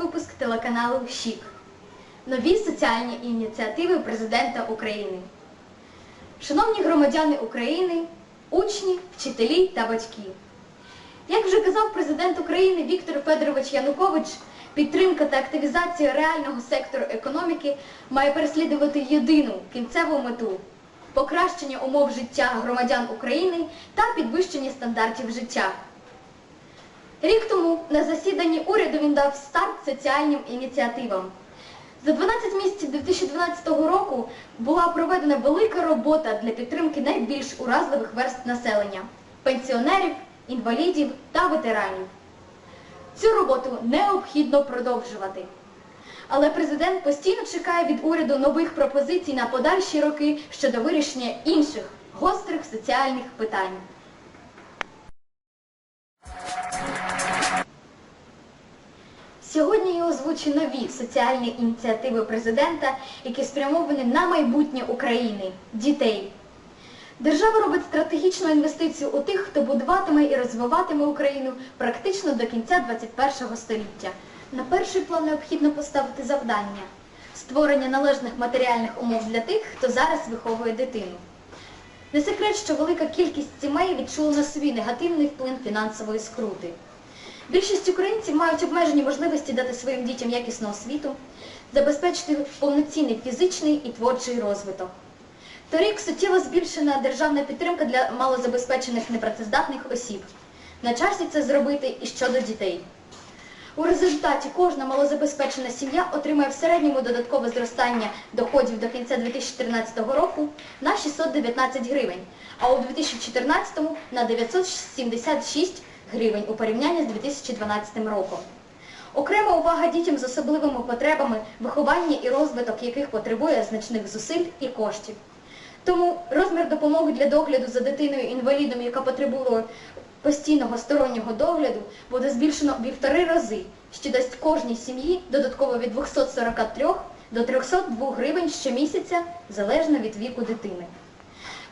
Спецвипуск телеканалу ЩІК. Нові соціальні ініціативи Президента України. Шановні громадяни України, учні, вчителі та батьки. Як вже казав президент України Віктор Федорович Янукович, підтримка та активізація реального сектору економіки має переслідувати єдину кінцеву мету покращення умов життя громадян України та підвищення стандартів життя. Рік тому на засіданні уряду він дав старт соціальним ініціативам. За 12 місяців 2012 року була проведена велика робота для підтримки найбільш уразливих верств населення пенсіонерів, інвалідів та ветеранів. Цю роботу необхідно продовжувати. Але президент постійно чекає від уряду нових пропозицій на подальші роки щодо вирішення інших гострих соціальних питань. Я озвучу нові соціальні ініціативи президента, які спрямовані на майбутнє України, дітей. Держава робить стратегічну інвестицію у тих, хто будуватиме і розвиватиме Україну практично до кінця 21 століття. На перший план необхідно поставити завдання створення належних матеріальних умов для тих, хто зараз виховує дитину. Не секрет, що велика кількість сімей відчула на собі негативний вплив фінансової скрути. Більшість українців мають обмежені можливості дати своїм дітям якісну освіту, забезпечити повноцінний фізичний і творчий розвиток. Торік суттєво збільшена державна підтримка для малозабезпечених непрацездатних осіб. На часі це зробити і щодо дітей. У результаті кожна малозабезпечена сім'я отримає в середньому додаткове зростання доходів до кінця 2014 року на 619 гривень, а у 2014 на 976 гривень у порівнянні з 2012 роком. Окрема увага дітям з особливими потребами, виховання і розвиток яких потребує значних зусиль і коштів. Тому розмір допомоги для догляду за дитиною-інвалідом, яка потребує постійного стороннього догляду, буде збільшено півтори рази, що дасть кожній сім'ї додатково від 243 до 302 гривень щомісяця, залежно від віку дитини.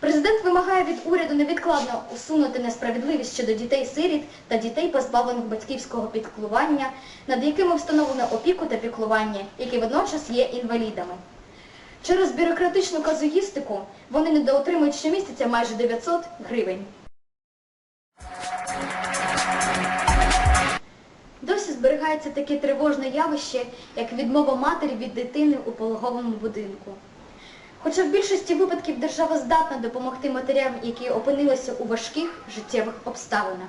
Президент вимагає від уряду невідкладно усунути несправедливість щодо дітей-сиріт та дітей, позбавлених батьківського піклування, над якими встановлено опіку та піклування, які водночас є інвалідами. Через бюрократичну казуїстику вони недоотримують щомісяця майже 900 гривень. Досі зберігається таке тривожне явище, як відмова матері від дитини у пологовому будинку. Хоча в більшості випадків держава здатна допомогти матерям, які опинилися у важких життєвих обставинах.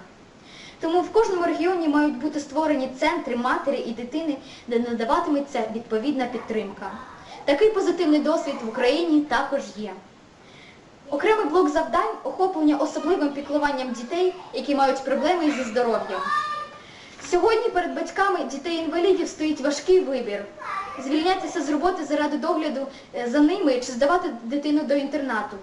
Тому в кожному регіоні мають бути створені центри матері і дитини, де надаватиметься відповідна підтримка. Такий позитивний досвід в Україні також є. Окремий блок завдань охоплення особливим піклуванням дітей, які мають проблеми зі здоров'ям. Сьогодні перед батьками дітей-інвалідів стоїть важкий вибір звільнятися з роботи заради догляду е, за ними чи здавати дитину до інтернату.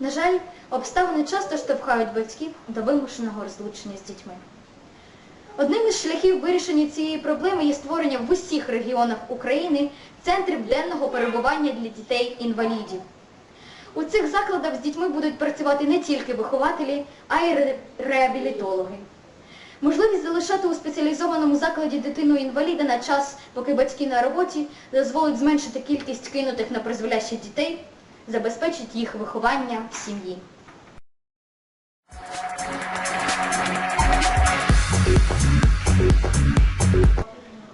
На жаль, обставини часто штовхають батьків до вимушеного розлучення з дітьми. Одним із шляхів вирішення цієї проблеми є створення в усіх регіонах України центрів денного перебування для дітей-інвалідів. У цих закладах з дітьми будуть працювати не тільки вихователі, а й ре- реабілітологи. Можливість залишати у спеціалізованому закладі дитину-інваліда на час, поки батьки на роботі, дозволить зменшити кількість кинутих на призволяще дітей, забезпечить їх виховання в сім'ї.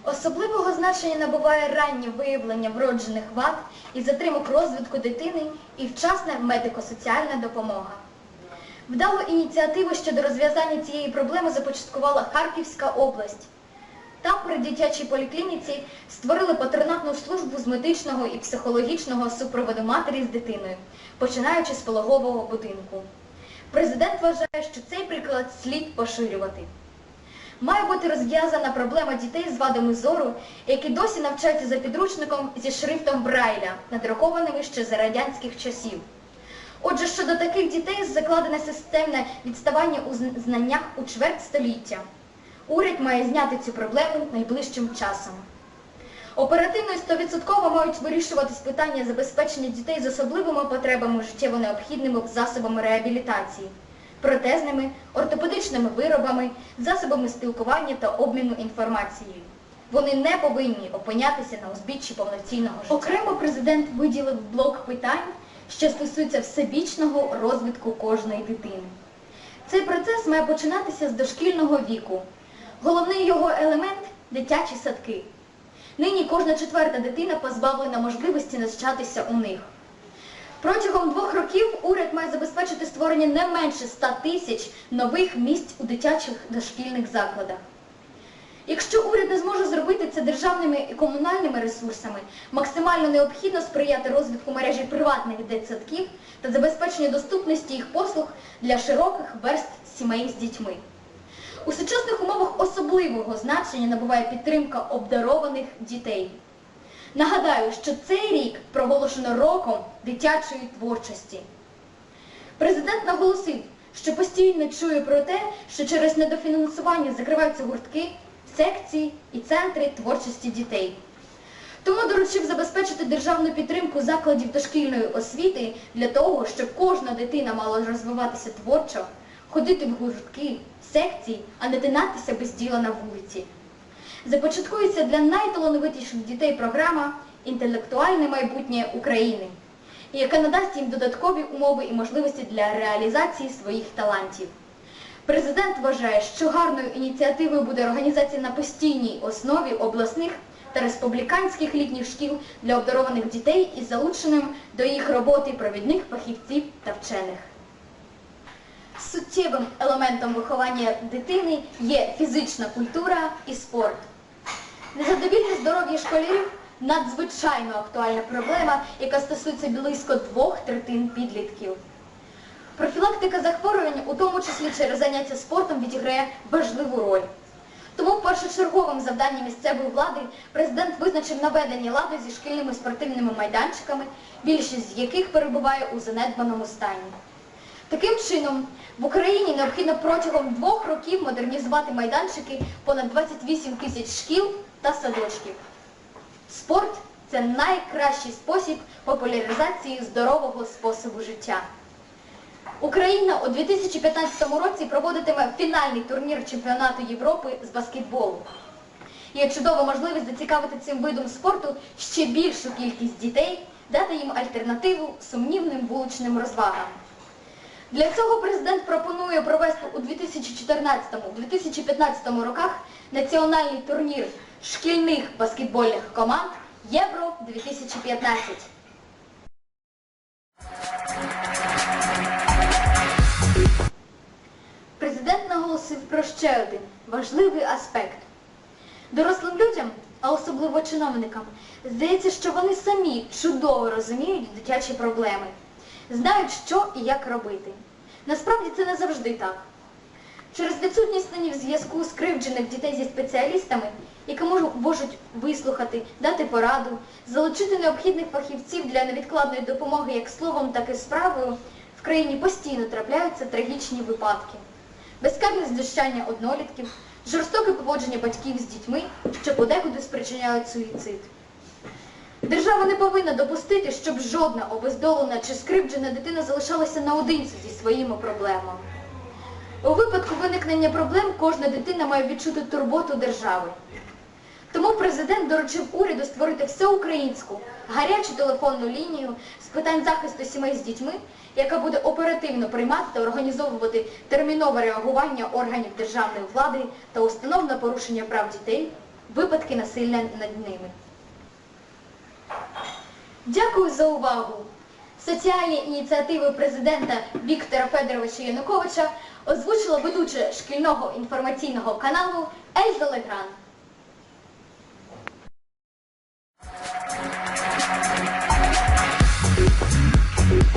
Особливого значення набуває раннє виявлення вроджених вад і затримок розвитку дитини і вчасна медико-соціальна допомога. Вдалу ініціативу щодо розв'язання цієї проблеми започаткувала Харківська область. Там при дитячій поліклініці створили патронатну службу з медичного і психологічного супроводу матері з дитиною, починаючи з пологового будинку. Президент вважає, що цей приклад слід поширювати. Має бути розв'язана проблема дітей з вадами зору, які досі навчаються за підручником зі шрифтом Брайля, надрукованими ще за радянських часів. Отже, щодо таких дітей закладене системне відставання у знаннях у чверть століття. Уряд має зняти цю проблему найближчим часом. Оперативно і 100% мають вирішуватись питання забезпечення дітей з особливими потребами життєво необхідними засобами реабілітації. протезними, ортопедичними виробами, засобами спілкування та обміну інформацією. Вони не повинні опинятися на узбіччі повноцінного життя. Окремо президент виділив блок питань, що стосуються всебічного розвитку кожної дитини. Цей процес має починатися з дошкільного віку. Головний його елемент дитячі садки. Нині кожна четверта дитина позбавлена можливості навчатися у них. Протягом двох років уряд має забезпечити створення не менше 100 тисяч нових місць у дитячих дошкільних закладах. Якщо уряд не зможе зробити це державними і комунальними ресурсами, максимально необхідно сприяти розвитку мережі приватних дитсадків та забезпеченню доступності їх послуг для широких верств сімей з дітьми. У сучасних умовах особливого значення набуває підтримка обдарованих дітей. Нагадаю, що цей рік проголошено роком дитячої творчості. Президент наголосив, що постійно чує про те, що через недофінансування закриваються гуртки, секції і центри творчості дітей. Тому доручив забезпечити державну підтримку закладів дошкільної освіти для того, щоб кожна дитина мала розвиватися творчо, ходити в гуртки, секції, а не тинатися без діла на вулиці. Започаткується для найталановитіших дітей програма Інтелектуальне майбутнє України, яка надасть їм додаткові умови і можливості для реалізації своїх талантів. Президент вважає, що гарною ініціативою буде організація на постійній основі обласних та республіканських літніх шкіл для обдарованих дітей із залученням до їх роботи провідних фахівців та вчених. Суттєвим елементом виховання дитини є фізична культура і спорт. Незадовільне здоров'я школярів надзвичайно актуальна проблема, яка стосується близько двох третин підлітків. Профілактика захворювань, у тому числі через заняття спортом, відіграє важливу роль. Тому першочерговим завданням місцевої влади президент визначив наведення ладу зі шкільними спортивними майданчиками, більшість з яких перебуває у занедбаному стані. Таким чином, в Україні необхідно протягом двох років модернізувати майданчики понад 28 тисяч шкіл та садочків. Спорт це найкращий спосіб популяризації здорового способу життя. Україна у 2015 році проводитиме фінальний турнір Чемпіонату Європи з баскетболу. Є чудова можливість зацікавити цим видом спорту ще більшу кількість дітей, дати їм альтернативу сумнівним вуличним розвагам. Для цього президент пропонує провести у 2014-2015 роках національний турнір шкільних баскетбольних команд Євро-2015. Наголосив про ще один важливий аспект. Дорослим людям, а особливо чиновникам, здається, що вони самі чудово розуміють дитячі проблеми, знають, що і як робити. Насправді це не завжди так. Через відсутність на них зв'язку скривджених дітей зі спеціалістами, які можуть вислухати, дати пораду, залучити необхідних фахівців для невідкладної допомоги як словом, так і справою, в країні постійно трапляються трагічні випадки. Безкарне знущання однолітків, жорстоке поводження батьків з дітьми, що подекуди спричиняють суїцид. Держава не повинна допустити, щоб жодна обездолена чи скривджена дитина залишалася наодинці зі своїми проблемами. У випадку виникнення проблем кожна дитина має відчути турботу держави. Тому президент доручив уряду створити всеукраїнську гарячу телефонну лінію з питань захисту сімей з дітьми, яка буде оперативно приймати та організовувати термінове реагування органів державної влади та установ на порушення прав дітей, випадки насилля над ними. Дякую за увагу. Соціальні ініціативи президента Віктора Федоровича Януковича озвучила ведуча шкільного інформаційного каналу Ельза Легран.